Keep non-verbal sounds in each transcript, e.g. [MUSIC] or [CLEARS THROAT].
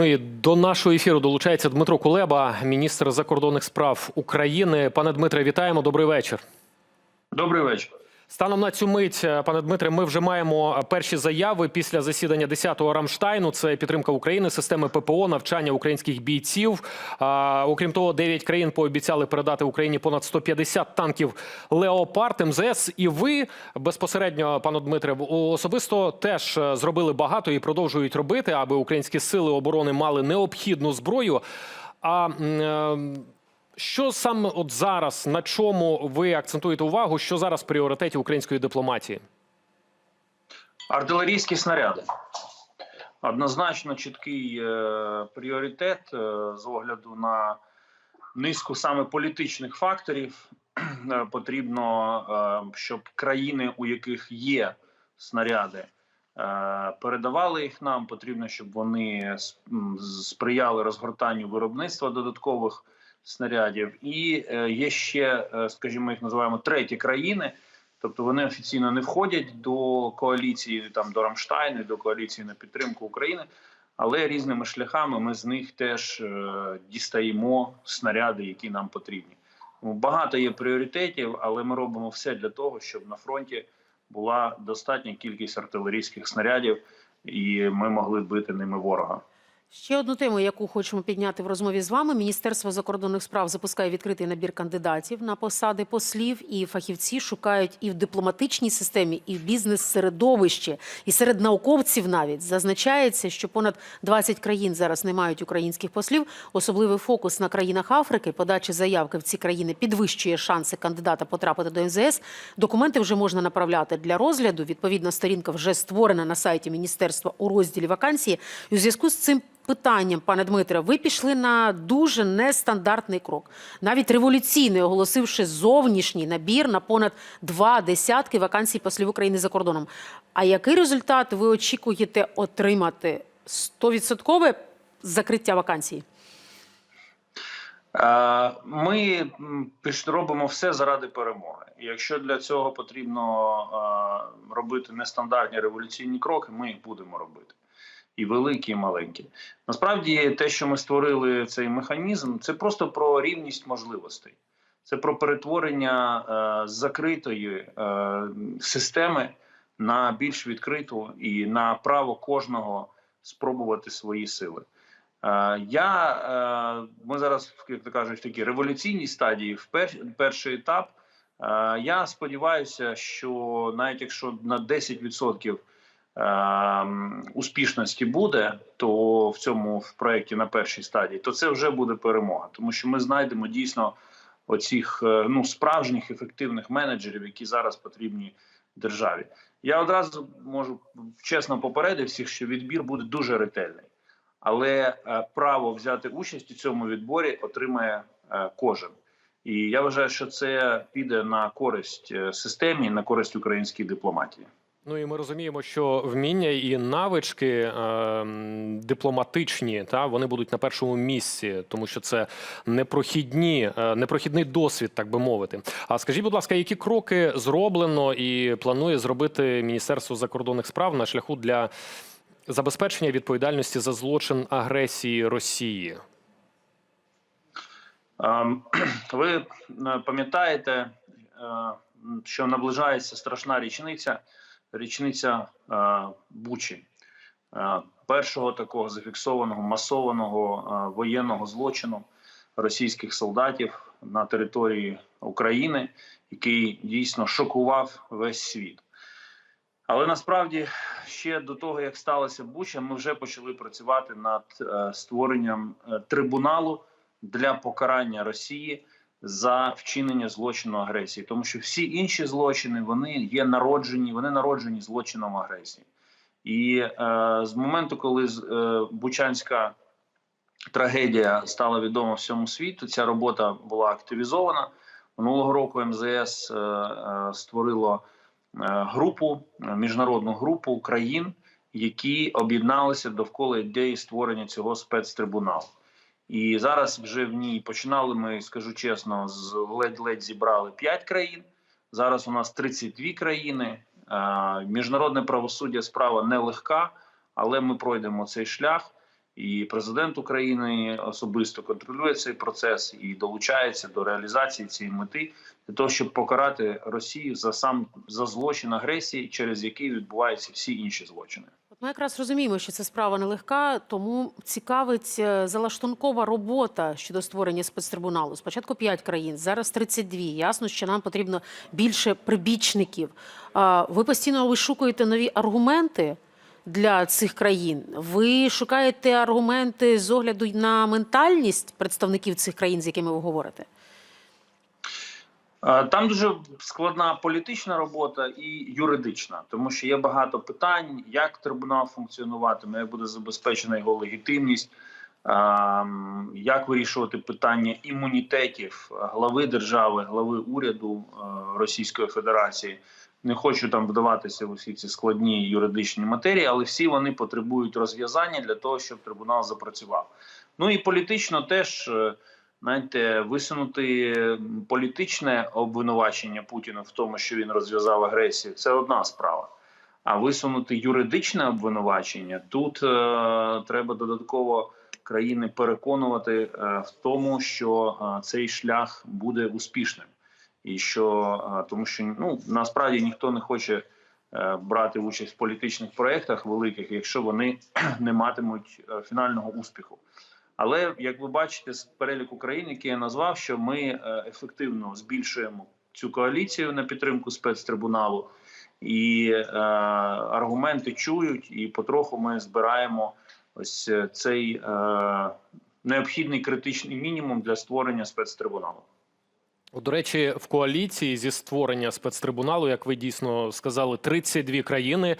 Ну і до нашого ефіру долучається Дмитро Кулеба, міністр закордонних справ України. Пане Дмитре, вітаємо. Добрий вечір. Добрий вечір. Станом на цю мить, е, пане Дмитре, ми вже маємо перші заяви після засідання 10-го Рамштайну. Це підтримка України, системи ППО, навчання українських бійців. Окрім того, 9 країн пообіцяли передати Україні понад 150 танків Леопард МЗС. І ви безпосередньо, пане Дмитре, особисто теж е, зробили багато і продовжують робити, аби українські сили оборони мали необхідну зброю. А е, що саме от зараз на чому ви акцентуєте увагу? Що зараз в пріоритеті української дипломатії? Артилерійські снаряди. Однозначно чіткий е, пріоритет е, з огляду на низку саме політичних факторів. Е, потрібно, е, щоб країни, у яких є снаряди, е, передавали їх нам. Потрібно, щоб вони сприяли розгортанню виробництва додаткових снарядів. І е, є ще, е, скажімо, їх називаємо треті країни. Тобто вони офіційно не входять до коаліції там до Рамштайну, до коаліції на підтримку України, але різними шляхами ми з них теж е, дістаємо снаряди, які нам потрібні. Багато є пріоритетів, але ми робимо все для того, щоб на фронті була достатня кількість артилерійських снарядів, і ми могли бити ними ворога. Ще одну тему, яку хочемо підняти в розмові з вами. Міністерство закордонних справ запускає відкритий набір кандидатів на посади послів, і фахівці шукають і в дипломатичній системі, і в бізнес-середовищі, і серед науковців навіть зазначається, що понад 20 країн зараз не мають українських послів. Особливий фокус на країнах Африки. Подача заявки в ці країни підвищує шанси кандидата потрапити до МЗС. Документи вже можна направляти для розгляду. Відповідна сторінка вже створена на сайті міністерства у розділі вакансії. У зв'язку з цим питанням, пане Дмитре, ви пішли на дуже нестандартний крок, навіть революційний, оголосивши зовнішній набір на понад два десятки вакансій послів України за кордоном. А який результат ви очікуєте отримати? Стовідсоткове закриття вакансій? Е, Ми робимо все заради перемоги. Якщо для цього потрібно е, робити нестандартні революційні кроки, ми їх будемо робити. І великі, і маленькі. Насправді, те, що ми створили цей механізм, це просто про рівність можливостей. Це про перетворення е, закритої е, системи на більш відкриту і на право кожного спробувати свої сили. Е, Я е, ми зараз, як то кажуть, в такій революційній стадії. В пер, перший етап. Е, Я сподіваюся, що навіть якщо на 10% е, м, успішності буде, то в цьому в проєкті на першій стадії, то це вже буде перемога, тому що ми знайдемо дійсно оцих е, ну справжніх ефективних менеджерів, які зараз потрібні державі. Я одразу можу чесно попередити всіх, що відбір буде дуже ретельний але е, право взяти участь у цьому відборі отримає е, кожен. І я вважаю, що це піде на користь системі, на користь українській дипломатії. Ну і ми розуміємо, що вміння і навички е, дипломатичні, та вони будуть на першому місці, тому що це непрохідні, е, непрохідний досвід, так би мовити. А скажіть, будь ласка, які кроки зроблено і планує зробити Міністерство закордонних справ на шляху для забезпечення відповідальності за злочин агресії Росії? Ем, [CLEARS THROAT] Ви е, пам'ятаєте, е, що наближається страшна річниця, річниця е, Бучі, е, першого такого зафіксованого масованого е, воєнного злочину російських солдатів на території України, який дійсно шокував весь світ. Але насправді ще до того, як сталося Буча, ми вже почали працювати над створенням трибуналу для покарання Росії за вчинення злочину агресії, тому що всі інші злочини вони є народжені, вони народжені злочином агресії. І е, з моменту, коли е, Бучанська трагедія стала відома всьому світу, ця робота була активізована. Минулого року МЗС е, е, створило е, групу, е, міжнародну групу країн, які об'єдналися довкола ідеї створення цього спецтрибуналу. І зараз вже в ній починали ми, скажу чесно, з ледь-ледь зібрали 5 країн. Зараз у нас 32 країни. Е, Міжнародне правосуддя справа нелегка, але ми пройдемо цей шлях. І президент України особисто контролює цей процес і долучається до реалізації цієї мети для того, щоб покарати Росію за сам за злочин агресії, через який відбуваються всі інші злочини. Ми якраз розуміємо, що це справа нелегка, тому цікавить е, залаштункова робота щодо створення спецтрибуналу. Спочатку 5 країн, зараз 32. Ясно, що нам потрібно більше прибічників. Ви постійно вишукуєте нові аргументи для цих країн. Ви шукаєте аргументи з огляду на ментальність представників цих країн, з якими ви говорите. Е, Там дуже складна політична робота і юридична, тому що є багато питань, як трибунал функціонуватиме, як буде забезпечена його легітимність, ем, як вирішувати питання імунітетів глави держави, глави уряду е, Російської Федерації. Не хочу там вдаватися в усі ці складні юридичні матерії, але всі вони потребують розв'язання для того, щоб трибунал запрацював. Ну і політично теж. Знаєте, висунути політичне обвинувачення Путіна в тому, що він розв'язав агресію, це одна справа. А висунути юридичне обвинувачення тут е, треба додатково країни переконувати е, в тому, що е, цей шлях буде успішним, і що е, тому, що ну насправді ніхто не хоче е, брати участь в політичних проєктах великих, якщо вони [CLEARS THROAT] не матимуть е, фінального успіху. Але як ви бачите, з переліку країн, який я назвав, що ми е, ефективно збільшуємо цю коаліцію на підтримку спецтрибуналу, і е, аргументи чують, і потроху ми збираємо ось е, цей е, необхідний критичний мінімум для створення спецтрибуналу. До речі, в коаліції зі створення спецтрибуналу, як ви дійсно сказали, 32 країни.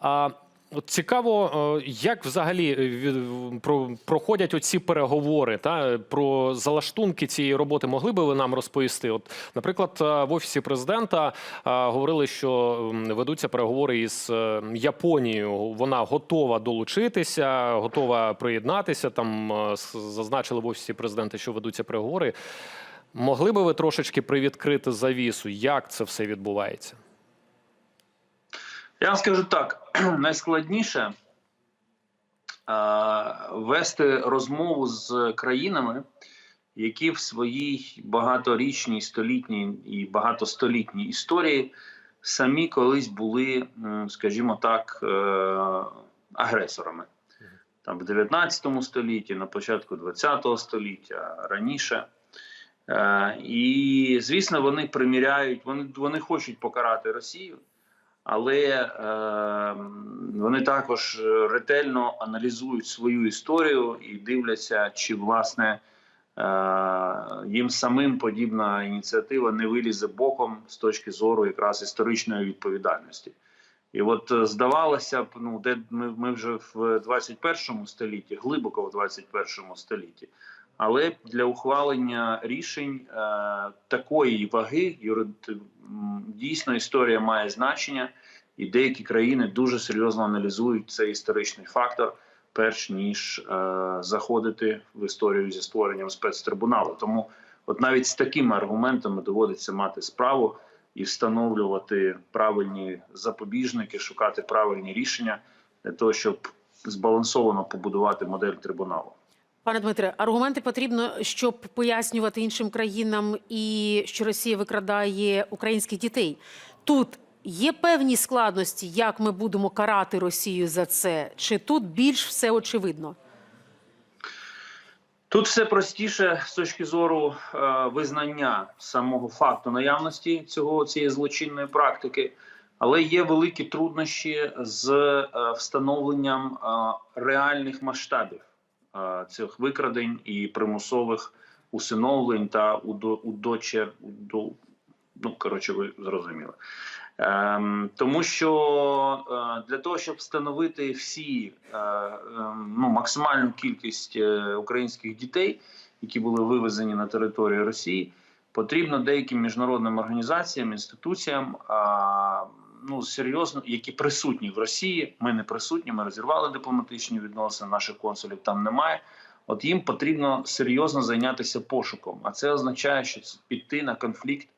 А от цікаво, е, як взагалі е, проходять оці переговори та про залаштунки цієї роботи могли би ви нам розповісти? От, наприклад, е, в офісі президента говорили, що ведуться переговори із Японією. Вона готова долучитися, готова приєднатися. Там зазначили в офісі президента, що ведуться переговори. Могли би ви трошечки привідкрити завісу, як це все відбувається? Я вам скажу так: [CLEARS THROAT] найскладніше вести розмову з країнами, які в своїй багаторічній, столітній і багатостолітній історії самі колись були, скажімо так, е, агресорами. Там в 19 столітті, на початку 20 століття, раніше. Е, і, звісно, вони приміряють, вони, вони хочуть покарати Росію, але е, вони також ретельно аналізують свою історію і дивляться, чи власне е, їм самим подібна ініціатива не вилізе боком з точки зору якраз історичної відповідальності. І от е, здавалося б, ну де ми, ми вже в 21 столітті, глибоко в 21 столітті. Але для ухвалення рішень е, такої ваги дійсно історія має значення, і деякі країни дуже серйозно аналізують цей історичний фактор, перш ніж е, заходити в історію зі створенням спецтрибуналу. Тому, от навіть з такими аргументами доводиться мати справу і встановлювати правильні запобіжники, шукати правильні рішення для того, щоб збалансовано побудувати модель трибуналу. Пане Дмитре, аргументи потрібно, щоб пояснювати іншим країнам, і що Росія викрадає українських дітей. Тут є певні складності, як ми будемо карати Росію за це, чи тут більш все очевидно? Тут все простіше з точки зору е, визнання самого факту наявності цього цієї злочинної практики, але є великі труднощі з е, встановленням е, реальних масштабів цих викрадень і примусових усиновлень та удо, удочер, удо, ну коротше, ви зрозуміли. Ем, тому що е, для того, щоб встановити всі е, е, ну, максимальну кількість е, українських дітей, які були вивезені на територію Росії, потрібно деяким міжнародним організаціям, інституціям, а, ну серйозно, які присутні в Росії. Ми не присутні, ми розірвали дипломатичні відносини, наших консулів там немає. От їм потрібно серйозно зайнятися пошуком. А це означає, що піти на конфлікт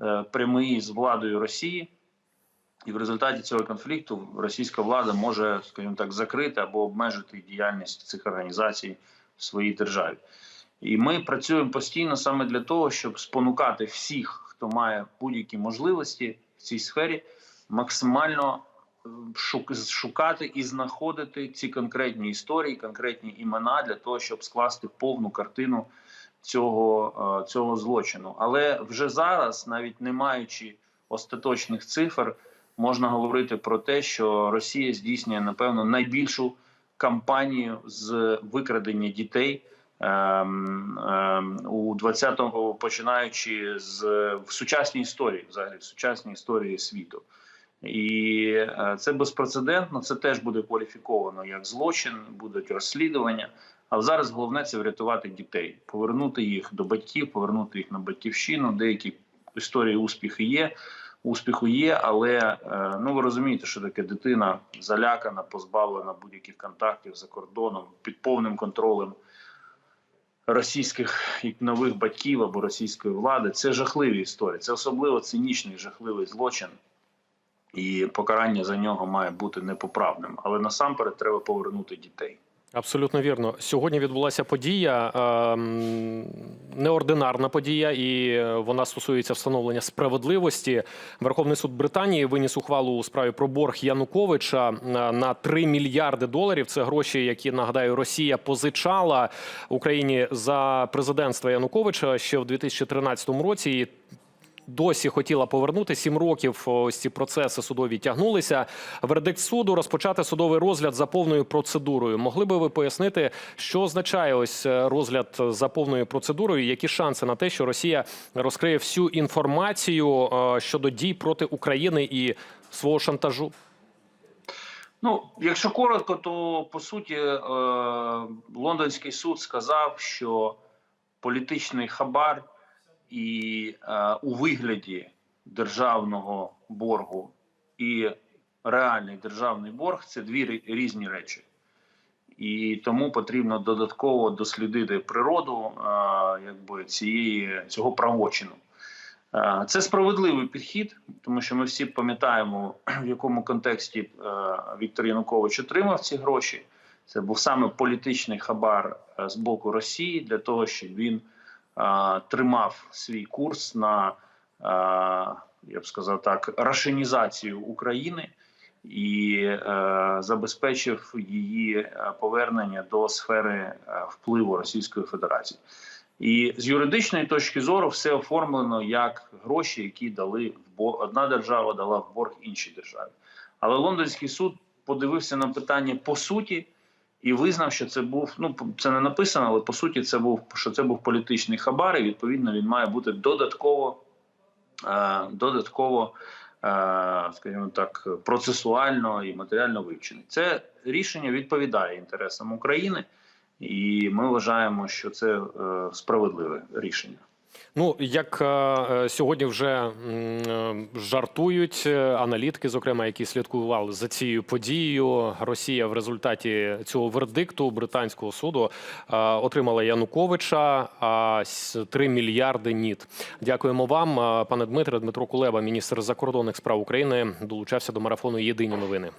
е, прямий з владою Росії І в результаті цього конфлікту російська влада може, скажімо так, закрити або обмежити діяльність цих організацій в своїй державі. І ми працюємо постійно саме для того, щоб спонукати всіх, хто має будь-які можливості в цій сфері, максимально е, шукати і знаходити ці конкретні історії, конкретні імена для того, щоб скласти повну картину цього, е, цього злочину. Але вже зараз, навіть не маючи остаточних цифр, можна говорити про те, що Росія здійснює напевно найбільшу кампанію з викрадення дітей. ем, ем, У 20-му, починаючи з в сучасній історії, взагалі в сучасній історії світу, і е, це безпрецедентно. Це теж буде кваліфіковано як злочин, будуть розслідування. Але зараз головне це врятувати дітей, повернути їх до батьків, повернути їх на батьківщину. Деякі історії успіху є. Успіху є, але е, ну ви розумієте, що таке дитина залякана, позбавлена будь-яких контактів за кордоном під повним контролем російських і нових батьків або російської влади. Це жахливі історії. Це особливо цинічний жахливий злочин, і покарання за нього має бути непоправним. Але насамперед треба повернути дітей. Абсолютно вірно. Сьогодні відбулася подія, ем, неординарна подія, і е, вона стосується встановлення справедливості. Верховний суд Британії виніс ухвалу у справі про борг Януковича е, на 3 мільярди доларів. Це гроші, які нагадаю, Росія позичала Україні за президентства Януковича ще в 2013 році. Досі хотіла повернути. Сім років ось ці процеси судові тягнулися. Вердикт суду розпочати судовий розгляд за повною процедурою. Могли би ви пояснити, що означає ось е, розгляд за повною процедурою? Які шанси на те, що Росія розкриє всю інформацію е, щодо дій проти України і свого шантажу? Ну, якщо коротко, то по суті е, лондонський суд сказав, що політичний хабар і е, у вигляді державного боргу і реальний державний борг це дві різні речі. І тому потрібно додатково дослідити природу е, якби цієї цього правочину. Е, Це справедливий підхід, тому що ми всі пам'ятаємо, в якому контексті е, Віктор Янукович отримав ці гроші. Це був саме політичний хабар е, з боку Росії для того, щоб він тримав свій курс на, е, я б сказав так, рашенізацію України і е, забезпечив її е, повернення до сфери е, впливу Російської Федерації. І з юридичної точки зору все оформлено як гроші, які дали в борг. Одна держава дала в борг іншій державі. Але лондонський суд подивився на питання по суті і визнав, що це був ну це не написано, але по суті це був що це був політичний хабар, і відповідно він має бути додатково е, додатково, е, скажімо так, процесуально і матеріально вивчений. Це рішення відповідає інтересам України. І ми вважаємо, що це е, справедливе рішення. Ну як е, е, сьогодні вже е, жартують аналітики, зокрема, які слідкували за цією подією, Росія в результаті цього вердикту британського суду отримала Януковича а 3 мільярди ніт. Дякуємо вам, пане Дмитре. Дмитро Кулеба, міністр закордонних справ України, долучався до марафону Єдині новини.